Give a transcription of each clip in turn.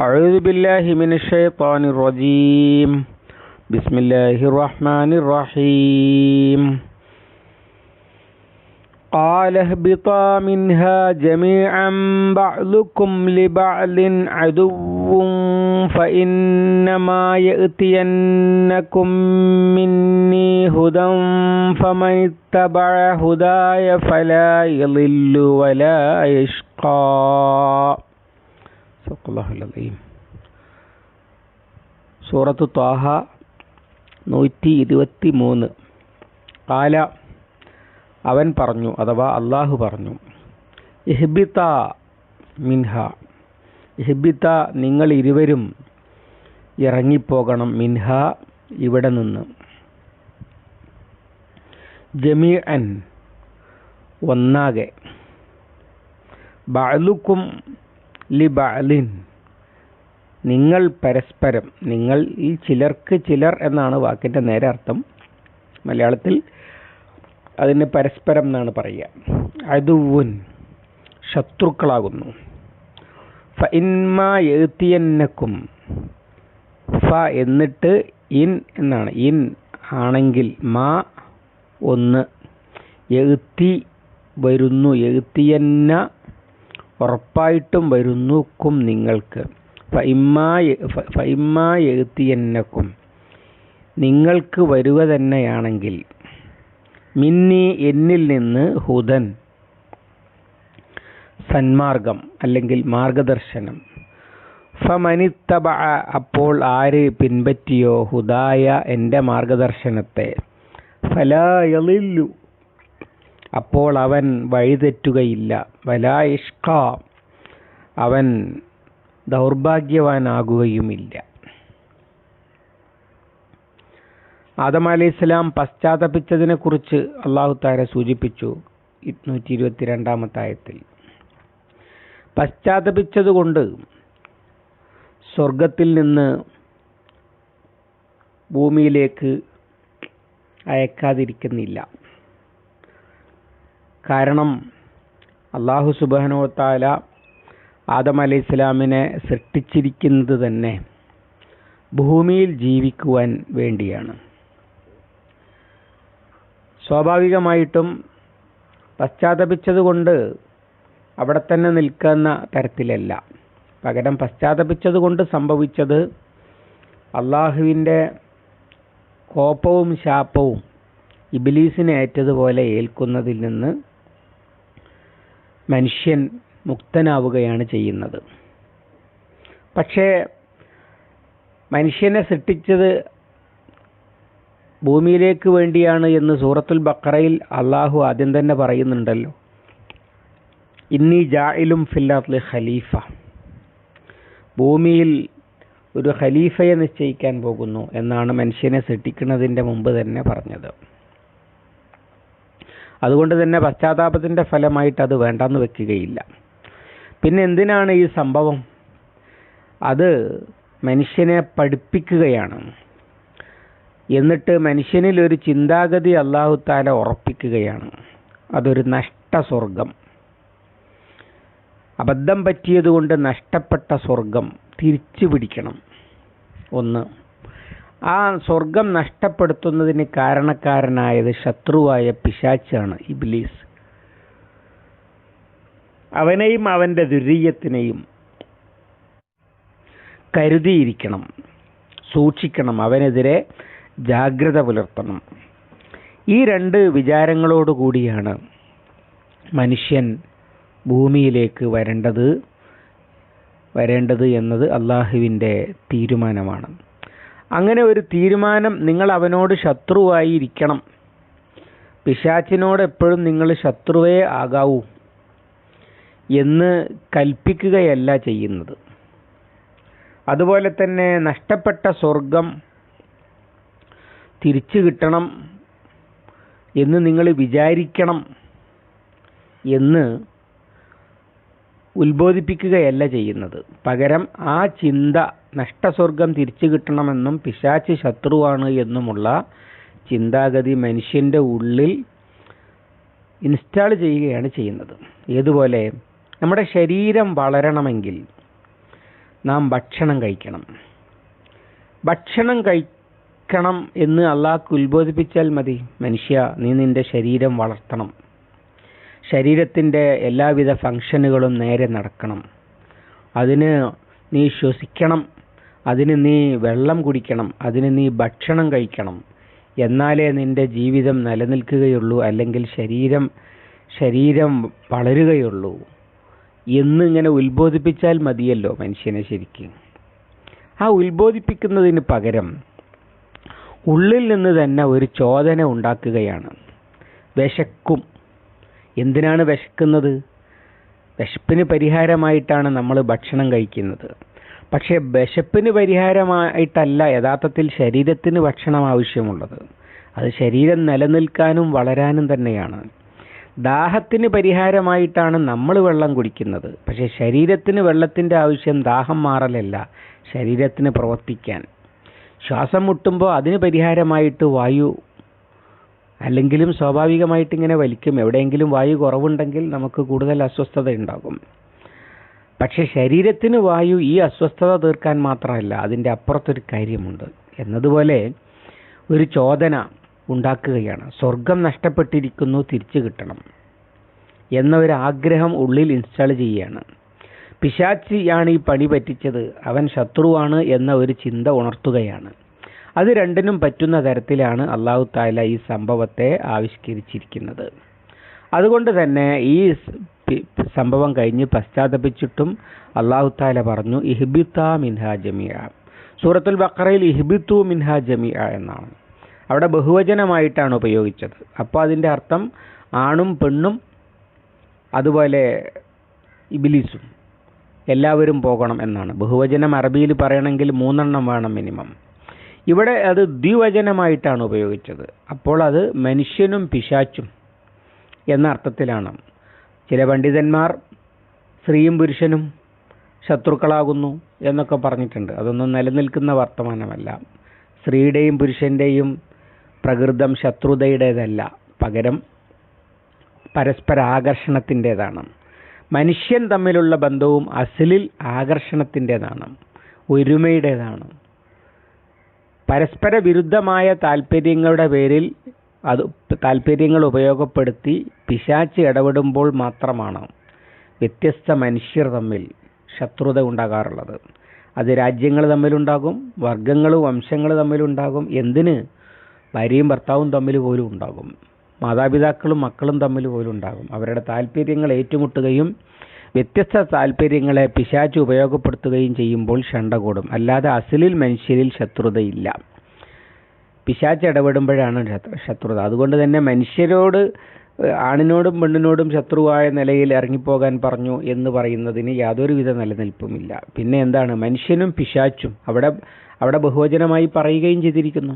أعوذ بالله من الشيطان الرجيم. بسم الله الرحمن الرحيم. قال اهبطا منها جميعا بعضكم لبعض عدو فإنما يأتينكم مني هدى فمن اتبع هداي فلا يضل ولا يشقى. അള്ളാഹുല്ലീം സൂറത്ത് ത്വാഹ നൂറ്റി ഇരുപത്തി മൂന്ന് കാല അവൻ പറഞ്ഞു അഥവാ അള്ളാഹു പറഞ്ഞു ഇഹ്ബിത മിൻഹ ഇഹ്ബിത നിങ്ങൾ ഇരുവരും ഇറങ്ങിപ്പോകണം മിൻഹ ഇവിടെ നിന്ന്. ജമീ അൻ ഒന്നാകെ ബാലുക്കും ലി ബാലിൻ. നിങ്ങൾ പരസ്പരം നിങ്ങൾ ഈ ചിലർക്ക് ചിലർ എന്നാണ് വാക്കിന്റെ നേരെ അർത്ഥം. മലയാളത്തിൽ അതിന് പരസ്പരം എന്നാണ് പറയുക. അതുവുൻ ശത്രുക്കളാകുന്നു. ഫ ഇൻമാ എഴുത്തിയന്നക്കും. ഫ എന്നിട്ട് ഇൻ എന്നാണ്. ഇൻ ആണെങ്കിൽ മാ ഒന്ന്. എഴുത്തി വരുന്നു. എഴുത്തിയന്ന ഉറപ്പായിട്ടും വരുന്നുക്കും നിങ്ങൾക്ക്. ഫൈമാ എഴുത്തിയന്നക്കും നിങ്ങൾക്ക് വരുക തന്നെയാണെങ്കിൽ മിന്നി എന്നിൽ നിന്ന് ഹുദൻ സന്മാർഗം അല്ലെങ്കിൽ മാർഗദർശനം. ഫമനിത്തബ അപ്പോൾ ആര് പിൻപറ്റിയോ? ഹുദായ എന്റെ മാർഗദർശനത്തെ. ഫലായലില്ലു അപ്പോൾ അവൻ വഴിതെറ്റുകയില്ല. വലാ ഇഷ്ക. അവൻ ദൗർഭാഗ്യവാനാകുകയുമില്ല. ആദം അലി ഇസ്ലാം പശ്ചാത്തപിച്ചതിനെ കുറിച്ച് അള്ളാഹു താര സൂചിപ്പിച്ചു നൂറ്റി ഇരുപത്തിരണ്ടാമത്തെ ആയത്തിൽ പശ്ചാത്തപിച്ചതുകൊണ്ട് സ്വർഗത്തിൽ നിന്ന് ഭൂമിയിലേക്ക് അയക്കാതിരിക്കുന്നില്ല. കാരണം അള്ളാഹു സുബാനോത്താല ആദം അലൈഹി ഇസ്ലാമിനെ സൃഷ്ടിച്ചിരിക്കുന്നത് തന്നെ ഭൂമിയിൽ ജീവിക്കുവാൻ വേണ്ടിയാണ്. സ്വാഭാവികമായിട്ടും പശ്ചാത്തപിച്ചതുകൊണ്ട് അവിടെ തന്നെ നിൽക്കുന്ന തരത്തിലല്ല. പകരം പശ്ചാത്തപിച്ചതുകൊണ്ട് സംഭവിച്ചത് അള്ളാഹുവിന്റെ കോപവും ശാപവും ഇബിലീസിനെ ഏറ്റതുപോലെ ഏൽക്കുന്നതിൽ നിന്ന് മനുഷ്യൻ മുക്തനാവുകയാണ് ചെയ്യുന്നത്. പക്ഷേ മനുഷ്യനെ സൃഷ്ടിച്ചത് ഭൂമിയിലേക്ക് വേണ്ടിയാണ് എന്ന് സൂറത്തുൽ ബക്കറയിൽ അള്ളാഹു ആദ്യം തന്നെ പറയുന്നുണ്ടല്ലോ. ഇന്നി ജായിലും ഫില്ലാത്ലി ഖലീഫ. ഭൂമിയിൽ ഒരു ഖലീഫയെ നിശ്ചയിക്കാൻ പോകുന്നു എന്നാണ് മനുഷ്യനെ സൃഷ്ടിക്കുന്നതിന്റെ മുമ്പ് തന്നെ പറഞ്ഞത്. അതുകൊണ്ട് തന്നെ പശ്ചാത്താപത്തിന്റെ ഫലമായിട്ട് അത് വേണ്ടെന്ന് വെക്കുകയില്ല. പിന്നെ എന്തിനാണ് ഈ സംഭവം? അത് മനുഷ്യനെ പഠിപ്പിക്കുകയാണ്. എന്നിട്ട് മനുഷ്യനിൽ ഒരു ചിന്താഗതി അള്ളാഹുത്താല ഉറപ്പിക്കുകയാണ്. അതൊരു നഷ്ടസ്വർഗം അബദ്ധം പറ്റിയതുകൊണ്ട് നഷ്ടപ്പെട്ട സ്വർഗം തിരിച്ചു പിടിക്കണം ഒന്ന്. ആ സ്വർഗം നഷ്ടപ്പെടുത്തുന്നതിന് കാരണക്കാരനായത് ശത്രുവായ പിശാച്ചാണ് ഇബ്ലീസ്. അവനെയും അവന്റെ ദുരീയത്തിനെയും കരുതിയിരിക്കണം സൂക്ഷിക്കണം അവനെതിരെ ജാഗ്രത പുലർത്തണം. ഈ രണ്ട് വിചാരങ്ങളോടുകൂടിയാണ് മനുഷ്യൻ ഭൂമിയിലേക്ക് വരേണ്ടത് വരേണ്ടത് എന്നത് അള്ളാഹുവിന്റെ തീരുമാനമാണ്. അങ്ങനെ ഒരു തീരുമാനം നിങ്ങൾ അവനോട് ശത്രുവായിരിക്കണം പിശാച്ചിനോട് എപ്പോഴും നിങ്ങൾ ശത്രുവേ ആകാവൂ എന്ന് കൽപ്പിക്കുകയല്ല ചെയ്യുന്നത്. അതുപോലെ തന്നെ നഷ്ടപ്പെട്ട സ്വർഗം തിരിച്ചു കിട്ടണം എന്ന് നിങ്ങൾ വിചാരിക്കണം എന്ന് ഉത്ബോധിപ്പിക്കുകയല്ല ചെയ്യുന്നത്. പകരം ആ ചിന്ത നഷ്ടസ്വർഗം തിരിച്ചു കിട്ടണമെന്നും പിശാച്ച് ശത്രുവാണ് എന്നുമുള്ള ചിന്താഗതി മനുഷ്യന്റെ ഉള്ളിൽ ഇൻസ്റ്റാൾ ചെയ്യുകയാണ് ചെയ്യുന്നത്. ഏതുപോലെ നമ്മുടെ ശരീരം വളരണമെങ്കിൽ നാം ഭക്ഷണം കഴിക്കണം. ഭക്ഷണം കഴിക്കണം എന്ന് അള്ളാഹ് ഉത്ബോധിപ്പിച്ചാൽ മതി. മനുഷ്യ നീ നിന്റെ ശരീരം വളർത്തണം. ശരീരത്തിന്റെ എല്ലാവിധ ഫങ്ഷനുകളും നേരെ നടക്കണം. അതിന് നീ ശ്വസിക്കണം അതിന് നീ വെള്ളം കുടിക്കണം അതിന് നീ ഭക്ഷണം കഴിക്കണം. എന്നാലേ നിന്റെ ജീവിതം നിലനിൽക്കുകയുള്ളൂ അല്ലെങ്കിൽ ശരീരം ശരീരം വളരുകയുള്ളൂ എന്നിങ്ങനെ ഉത്ബോധിപ്പിച്ചാൽ മതിയല്ലോ മനുഷ്യനെ ശരിക്കും. ആ ഉത്ബോധിപ്പിക്കുന്നതിന് പകരം ഉള്ളിൽ നിന്ന് തന്നെ ഒരു ചോദന ഉണ്ടാക്കുകയാണ്. വിശക്കും. എന്തിനാണ് വിശക്കുന്നത്? വിശപ്പിന് പരിഹാരമായിട്ടാണ് നമ്മൾ ഭക്ഷണം കഴിക്കുന്നത്. പക്ഷേ വിശപ്പിന് പരിഹാരമായിട്ടല്ല യഥാർത്ഥത്തിൽ ശരീരത്തിന് ഭക്ഷണം ആവശ്യമുള്ളത്. അത് ശരീരം നിലനിൽക്കാനും വളരാനും തന്നെയാണ്. ദാഹത്തിന് പരിഹാരമായിട്ടാണ് നമ്മൾ വെള്ളം കുടിക്കുന്നത്. പക്ഷേ ശരീരത്തിന് വെള്ളത്തിന്റെ ആവശ്യം ദാഹം മാറലല്ല ശരീരത്തിന് പ്രവർത്തിക്കാൻ. ശ്വാസം മുട്ടുമ്പോൾ അതിന് പരിഹാരമായിട്ട് വായു അല്ലെങ്കിലും സ്വാഭാവികമായിട്ട് ഇങ്ങനെ വലിക്കും. എവിടെയെങ്കിലും വായു കുറവുണ്ടെങ്കിൽ നമുക്ക് കൂടുതൽ അസ്വസ്ഥത ഉണ്ടാകും പക്ഷെ ശരീരത്തിന് വായു ഈ അസ്വസ്ഥത തീർക്കാൻ മാത്രമല്ല അതിന്റെ അപ്പുറത്തൊരു കാര്യമുണ്ട്. എന്നതുപോലെ ഒരു ചോദന ഉണ്ടാക്കുകയാണ്. സ്വർഗം നഷ്ടപ്പെട്ടിരിക്കുന്നു തിരിച്ചു കിട്ടണം എന്ന ഒരു ആഗ്രഹം ഉള്ളിൽ ഇൻസ്റ്റാൾ ചെയ്യുകയാണ്. പിശാച്ചിയാണ് ഈ പണി പറ്റിച്ചത്. അവൻ ശത്രുവാണ് എന്ന ഒരു ചിന്ത ഉണർത്തുകയാണ്. അത് രണ്ടിനും പറ്റുന്ന തരത്തിലാണ് അള്ളാഹു താല ഈ സംഭവത്തെ ആവിഷ്കരിച്ചിരിക്കുന്നത്. അതുകൊണ്ട് തന്നെ ഈ സംഭവം കഴിഞ്ഞ് പശ്ചാത്തപിച്ചിട്ടും അള്ളാഹു താല പറഞ്ഞു ഇഹ്ബിത്ത മിൻഹാ ജമിയ സൂറത്തുൽ ബക്കറയിൽ ഇഹ്ബിത്തു മിൻഹാ ജമിയ എന്നാണ്. അവിടെ ബഹുവചനമായിട്ടാണ് ഉപയോഗിച്ചത്. അപ്പോൾ അതിന്റെ അർത്ഥം ആണും പെണ്ണും അതുപോലെ ഇബിലിസും എല്ലാവരും പോകണം എന്നാണ്. ബഹുവചനം അറബിയിൽ പറയണമെങ്കിൽ മൂന്നെണ്ണം വേണം മിനിമം. ഇവിടെ അത് ദ്വിവചനമായിട്ടാണ് ഉപയോഗിച്ചത്. അപ്പോൾ അത് മനുഷ്യനും പിശാച്ചും എന്ന അർത്ഥത്തിലാണ്. ചില പണ്ഡിതന്മാർ സ്ത്രീയും പുരുഷനും ശത്രുക്കളാകുന്നു എന്നൊക്കെ പറഞ്ഞിട്ടുണ്ട്. അതൊന്നും നിലനിൽക്കുന്ന വർത്തമാനമല്ല. സ്ത്രീയുടെയും പുരുഷന്റെയും പ്രകൃതം ശത്രുതയുടേതല്ല. പകരം പരസ്പര ആകർഷണത്തിന്റേതാണ് മനുഷ്യൻ തമ്മിലുള്ള ബന്ധവും അസലിൽ ആകർഷണത്തിന്റേതാണ്. ഒരുമയുടേതാണ്. പരസ്പര വിരുദ്ധമായ താല്പര്യങ്ങളുടെ പേരിൽ അത് താല്പര്യങ്ങൾ ഉപയോഗപ്പെടുത്തി പിശാച്ച് ഇടപെടുമ്പോൾ മാത്രമാണ് വ്യത്യസ്ത മനുഷ്യർ തമ്മിൽ ശത്രുത ഉണ്ടാകാറുള്ളത്. അത് രാജ്യങ്ങൾ തമ്മിലുണ്ടാകും വർഗങ്ങൾ വംശങ്ങൾ തമ്മിലുണ്ടാകും എന്തിന്? ഭാര്യയും ഭർത്താവും തമ്മിൽ പോലും ഉണ്ടാകും. മാതാപിതാക്കളും മക്കളും തമ്മിൽ പോലും ഉണ്ടാകും. അവരുടെ താല്പര്യങ്ങൾ ഏറ്റുമുട്ടുകയും വ്യത്യസ്ത താല്പര്യങ്ങളെ പിശാച്ച് ഉപയോഗപ്പെടുത്തുകയും ചെയ്യുമ്പോൾ ഷണ്ട കൂടും. അല്ലാതെ അസലിൽ മനുഷ്യരിൽ ശത്രുതയില്ല. പിശാച്ച് ഇടപെടുമ്പോഴാണ് ശത്രുത. അതുകൊണ്ട് തന്നെ മനുഷ്യരോട് ആണിനോടും പെണ്ണിനോടും ശത്രുവായ നിലയിൽ ഇറങ്ങിപ്പോകാൻ പറഞ്ഞു എന്ന് പറയുന്നതിന് യാതൊരുവിധ നിലനിൽപ്പുമില്ല. പിന്നെ എന്താണ്? മനുഷ്യനും പിശാച്ചും അവിടെ അവിടെ ബഹുവചനമായി പറയുകയും ചെയ്തിരിക്കുന്നു.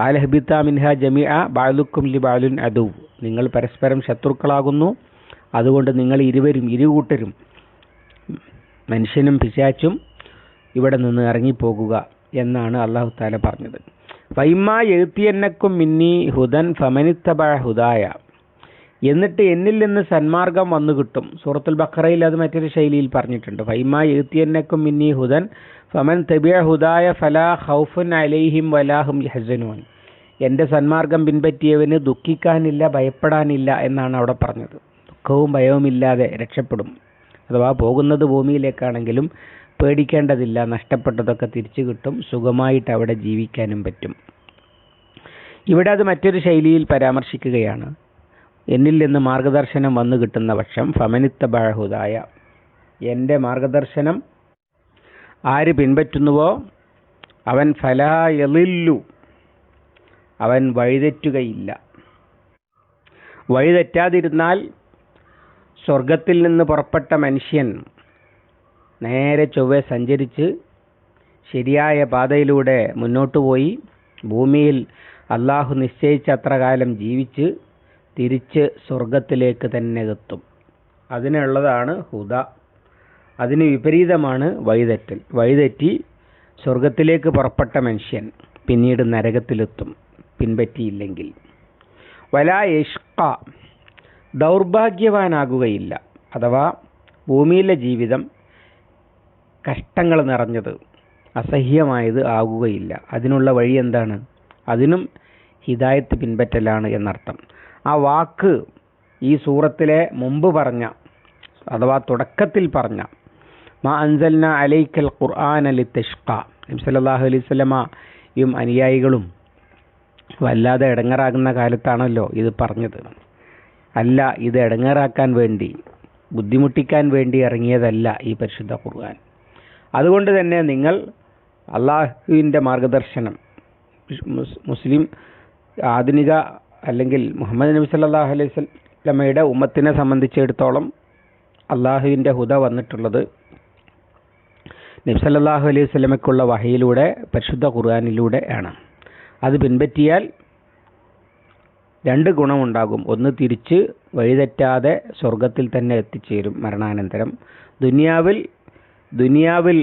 ആലഹബിത്ത മിൻഹ ജമി ആ ബാലുക്കും ലി ബാലുൻ അദു. നിങ്ങൾ പരസ്പരം ശത്രുക്കളാകുന്നു. അതുകൊണ്ട് നിങ്ങൾ ഇരുവരും ഇരുകൂട്ടരും മനുഷ്യനും പിശാച്ചും ഇവിടെ നിന്ന് ഇറങ്ങിപ്പോകുക എന്നാണ് അള്ളാഹു താല പറഞ്ഞത്. ഫൈമ എഴുത്തിയെന്നക്കും മിന്നി ഹുദൻ ഫമനിത്തബ ഹുദായ. എന്നിട്ട് എന്നിൽ നിന്ന് സന്മാർഗം വന്നു കിട്ടും. സൂറത്തുൽ ബക്കറയിൽ അത് മറ്റൊരു ശൈലിയിൽ പറഞ്ഞിട്ടുണ്ട്. വൈമാ എഴുത്തിയെന്നക്കും മിന്നി ഹുദൻ ഫമൻ തബിയ ഹുദായ ഫലാ ഹൗഫുൻ അലൈഹിം വലാഹും ഹസനുവൻ എന്റെ സന്മാർഗം പിൻപറ്റിയവന് ദുഃഖിക്കാനില്ല ഭയപ്പെടാനില്ല എന്നാണ് അവിടെ പറഞ്ഞത്. ദുഃഖവും ഭയവും ഇല്ലാതെ രക്ഷപ്പെടും. അഥവാ പോകുന്നത് ഭൂമിയിലേക്കാണെങ്കിലും പേടിക്കേണ്ടതില്ല നഷ്ടപ്പെട്ടതൊക്കെ തിരിച്ചു കിട്ടും സുഖമായിട്ട് അവിടെ ജീവിക്കാനും പറ്റും. ഇവിടെ അത് മറ്റൊരു ശൈലിയിൽ പരാമർശിക്കുകയാണ്. എന്നിൽ നിന്ന് മാർഗദർശനം വന്നു കിട്ടുന്ന പക്ഷം ഫമനിത്ത ബഴഹുദായ എന്റെ മാർഗദർശനം ആര് പിൻപറ്റുന്നുവോ അവൻ ഫലായലില്ലു അവൻ വഴിതെറ്റുകയില്ല. വഴിതെറ്റാതിരുന്നാൽ സ്വർഗത്തിൽ നിന്ന് പുറപ്പെട്ട മനുഷ്യൻ നേരെ ചൊവ്വെ സഞ്ചരിച്ച് ശരിയായ പാതയിലൂടെ മുന്നോട്ട് പോയി. ഭൂമിയിൽ അള്ളാഹു നിശ്ചയിച്ച അത്ര കാലം ജീവിച്ച് തിരിച്ച് സ്വർഗത്തിലേക്ക് തന്നെ എത്തും. അതിനുള്ളതാണ് ഹുദ. അതിന് വിപരീതമാണ് വഴിതെറ്റൽ വഴിതെറ്റി സ്വർഗത്തിലേക്ക് പുറപ്പെട്ട മനുഷ്യൻ പിന്നീട് നരകത്തിലെത്തും. പിൻപറ്റിയില്ലെങ്കിൽ. വലാ യഷ്ക ദൗർഭാഗ്യവാനാകുകയില്ല. അഥവാ ഭൂമിയിലെ ജീവിതം കഷ്ടങ്ങൾ നിറഞ്ഞത് അസഹ്യമായത് ആകുകയില്ല. അതിനുള്ള വഴി എന്താണ്? അതിനും ഹിദായത്ത് പിൻപറ്റലാണ് എന്നർത്ഥം. ആ വാക്ക് ഈ സൂറത്തിലെ മുമ്പ് പറഞ്ഞ അഥവാ തുടക്കത്തിൽ പറഞ്ഞ മാ അൻസൽന അലൈക്കൽ ഖുർആൻ അലി തെഷ്ക നബ്സല്ലാഹു അലൈഹി സ്വലമയും അനുയായികളും വല്ലാതെ ഇടങ്ങറാകുന്ന കാലത്താണല്ലോ ഇത് പറഞ്ഞത്. അല്ല ഇത് ഇടങ്ങേറാക്കാൻ വേണ്ടി ബുദ്ധിമുട്ടിക്കാൻ വേണ്ടി ഇറങ്ങിയതല്ല ഈ പരിശുദ്ധ ഖുർആൻ. അതുകൊണ്ട് തന്നെ നിങ്ങൾ അള്ളാഹുവിന്റെ മാർഗദർശനം മുസ്ലിം ആധുനിക അല്ലെങ്കിൽ മുഹമ്മദ് നബി സല്ലാഹു അലൈഹി സ്വലമയുടെ ഉമ്മത്തിനെ സംബന്ധിച്ചിടത്തോളം അള്ളാഹുവിന്റെ ഹുദ വന്നിട്ടുള്ളത് നബി സല്ലാഹു അലൈഹി സ്വലമയ്ക്കുള്ള വഹയിലൂടെ പരിശുദ്ധ ഖുർആാനിലൂടെ ആണ്. അത് പിൻപറ്റിയാൽ രണ്ട് ഗുണമുണ്ടാകും. ഒന്ന് തിരിച്ച് വഴിതെറ്റാതെ സ്വർഗത്തിൽ തന്നെ എത്തിച്ചേരും മരണാനന്തരം. ദുനിയാവിൽ ദുനിയാവിൽ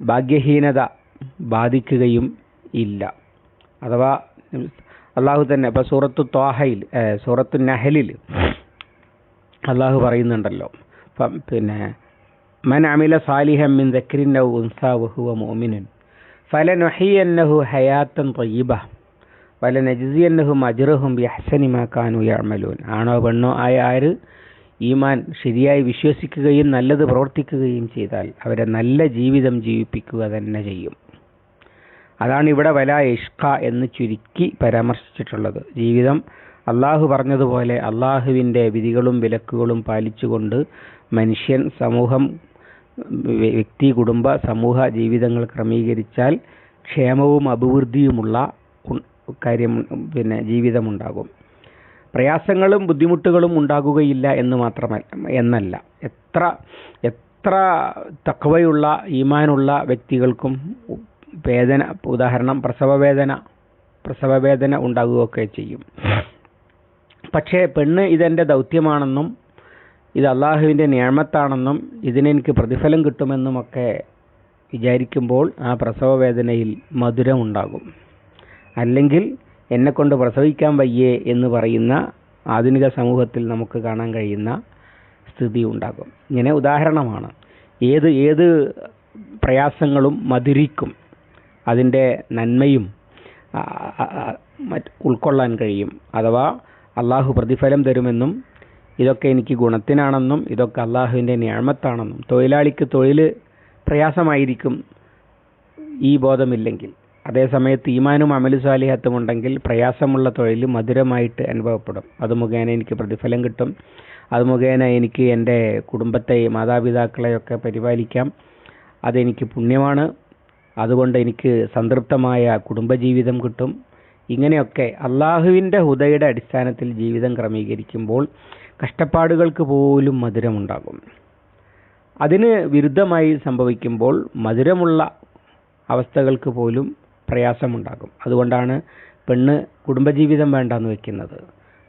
ഭാഗ്യഹീനത ബാധിക്കുകയും ഇല്ല. അഥവാ അള്ളാഹു തന്നെ ഇപ്പോൾ സൂറത്തു ത്വാഹയിൽ സൂറത്തു നഹലിൽ അള്ളാഹു പറയുന്നുണ്ടല്ലോ. പിന്നെ മൻ അമില സാലിഹം മിൻ ദക്രിൻ ഔ ഉൻസാ വഹുവ നൊഹി എന്നഹു ഹയാത്തൻ തൊയ്യബ എന്നഹു മജുറഹും കാനു യഅമലൂൻ. ആണോ പെണ്ണോ ആയ ആര്? ഈമാൻ ശരിയായി വിശ്വസിക്കുകയും നല്ലത് പ്രവർത്തിക്കുകയും ചെയ്താൽ അവരെ നല്ല ജീവിതം ജീവിപ്പിക്കുക തന്നെ ചെയ്യും. അതാണ് ഇവിടെ വല ഇഷ്ക എന്ന് ചുരുക്കി പരാമർശിച്ചിട്ടുള്ളത്. ജീവിതം അള്ളാഹു പറഞ്ഞതുപോലെ അള്ളാഹുവിന്റെ വിധികളും വിലക്കുകളും പാലിച്ചുകൊണ്ട് മനുഷ്യൻ സമൂഹം വ്യക്തി കുടുംബ സമൂഹ ജീവിതങ്ങൾ ക്രമീകരിച്ചാൽ ക്ഷേമവും അഭിവൃദ്ധിയുമുള്ള കാര്യം പിന്നെ ജീവിതമുണ്ടാകും. പ്രയാസങ്ങളും ബുദ്ധിമുട്ടുകളും ഉണ്ടാകുകയില്ല എന്ന് മാത്രമല്ല എന്നല്ല. എത്ര എത്ര തക്കവയുള്ള ഈമാനുള്ള വ്യക്തികൾക്കും വേദന ഉദാഹരണം പ്രസവ വേദന പ്രസവ വേദന ഉണ്ടാകുകയൊക്കെ ചെയ്യും. പക്ഷേ പെണ്ണ് ഇതെന്റെ ദൗത്യമാണെന്നും ഇത് അള്ളാഹുവിന്റെ നിയമത്താണെന്നും ഇതിനെനിക്ക് പ്രതിഫലം കിട്ടുമെന്നുമൊക്കെ വിചാരിക്കുമ്പോൾ ആ പ്രസവ വേദനയിൽ മധുരമുണ്ടാകും. അല്ലെങ്കിൽ എന്നെക്കൊണ്ട് പ്രസവിക്കാൻ വയ്യേ എന്ന് പറയുന്ന ആധുനിക സമൂഹത്തിൽ നമുക്ക് കാണാൻ കഴിയുന്ന സ്ഥിതി ഉണ്ടാകും. ഇങ്ങനെ ഉദാഹരണമാണ്. ഏത് ഏത് പ്രയാസങ്ങളും മധുരിക്കും. അതിന്റെ നന്മയും ഉൾക്കൊള്ളാൻ കഴിയും. അഥവാ അള്ളാഹു പ്രതിഫലം തരുമെന്നും ഇതൊക്കെ എനിക്ക് ഗുണത്തിനാണെന്നും ഇതൊക്കെ അള്ളാഹുവിന്റെ ഞാമത്താണെന്നും. തൊഴിലാളിക്ക് തൊഴിൽ പ്രയാസമായിരിക്കും ഈ ബോധമില്ലെങ്കിൽ. അതേസമയത്ത് ഈമാനും അമലു സാലിഹത്തും ഉണ്ടെങ്കിൽ പ്രയാസമുള്ള തൊഴിൽ മധുരമായിട്ട് അനുഭവപ്പെടും. അത് മുഖേന എനിക്ക് പ്രതിഫലം കിട്ടും. അത് മുഖേന എനിക്ക് എന്റെ കുടുംബത്തെ മാതാപിതാക്കളെയൊക്കെ പരിപാലിക്കാം. അതെനിക്ക് പുണ്യമാണ്. അതുകൊണ്ട് എനിക്ക് സംതൃപ്തമായ കുടുംബജീവിതം കിട്ടും. ഇങ്ങനെയൊക്കെ അള്ളാഹുവിന്റെ ഹുദയുടെ അടിസ്ഥാനത്തിൽ ജീവിതം ക്രമീകരിക്കുമ്പോൾ കഷ്ടപ്പാടുകൾക്ക് പോലും മധുരമുണ്ടാകും. അതിന് വിരുദ്ധമായി സംഭവിക്കുമ്പോൾ മധുരമുള്ള അവസ്ഥകൾക്ക് പോലും പ്രയാസമുണ്ടാകും. അതുകൊണ്ടാണ് പെണ്ണ് കുടുംബജീവിതം വേണ്ടെന്ന് വെക്കുന്നത്.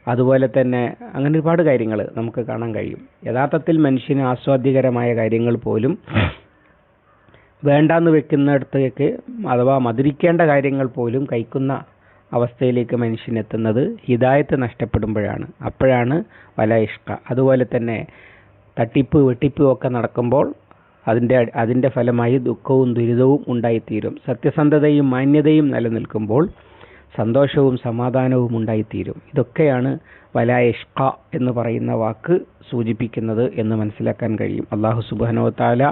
അതുപോലെ തന്നെ അങ്ങനെ ഒരുപാട് കാര്യങ്ങൾ നമുക്ക് കാണാൻ കഴിയും. യഥാർത്ഥത്തിൽ മനുഷ്യന് ആസ്വാദ്യകരമായ കാര്യങ്ങൾ പോലും വേണ്ടാന്ന് വെക്കുന്നിടത്തേക്ക് അഥവാ മധുരിക്കേണ്ട കാര്യങ്ങൾ പോലും കഴിക്കുന്ന അവസ്ഥയിലേക്ക് മനുഷ്യൻ എത്തുന്നത് ഹിദായത്ത് നഷ്ടപ്പെടുമ്പോഴാണ്. അപ്പോഴാണ് വല ഇഷ്ക. അതുപോലെ തന്നെ തട്ടിപ്പ് വെട്ടിപ്പ് ഒക്കെ നടക്കുമ്പോൾ അതിന്റെ അതിന്റെ ഫലമായി ദുഃഖവും ദുരിതവും ഉണ്ടായിത്തീരും. സത്യസന്ധതയും മാന്യതയും നിലനിൽക്കുമ്പോൾ സന്തോഷവും സമാധാനവും ഉണ്ടായിത്തീരും. ഇതൊക്കെയാണ് വലായിഷ്ക എന്ന് പറയുന്ന വാക്ക് സൂചിപ്പിക്കുന്നത് എന്ന് മനസ്സിലാക്കാൻ കഴിയും. അള്ളാഹു സുബാനോ താല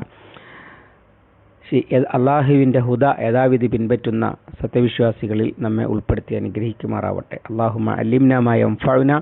അള്ളാഹുവിന്റെ ഹുദ യഥാവിധി പിൻപറ്റുന്ന സത്യവിശ്വാസികളിൽ നമ്മെ ഉൾപ്പെടുത്തി അനുഗ്രഹിക്കുമാറാവട്ടെ. അള്ളാഹുമ അലിംനമായ വംഫാവിന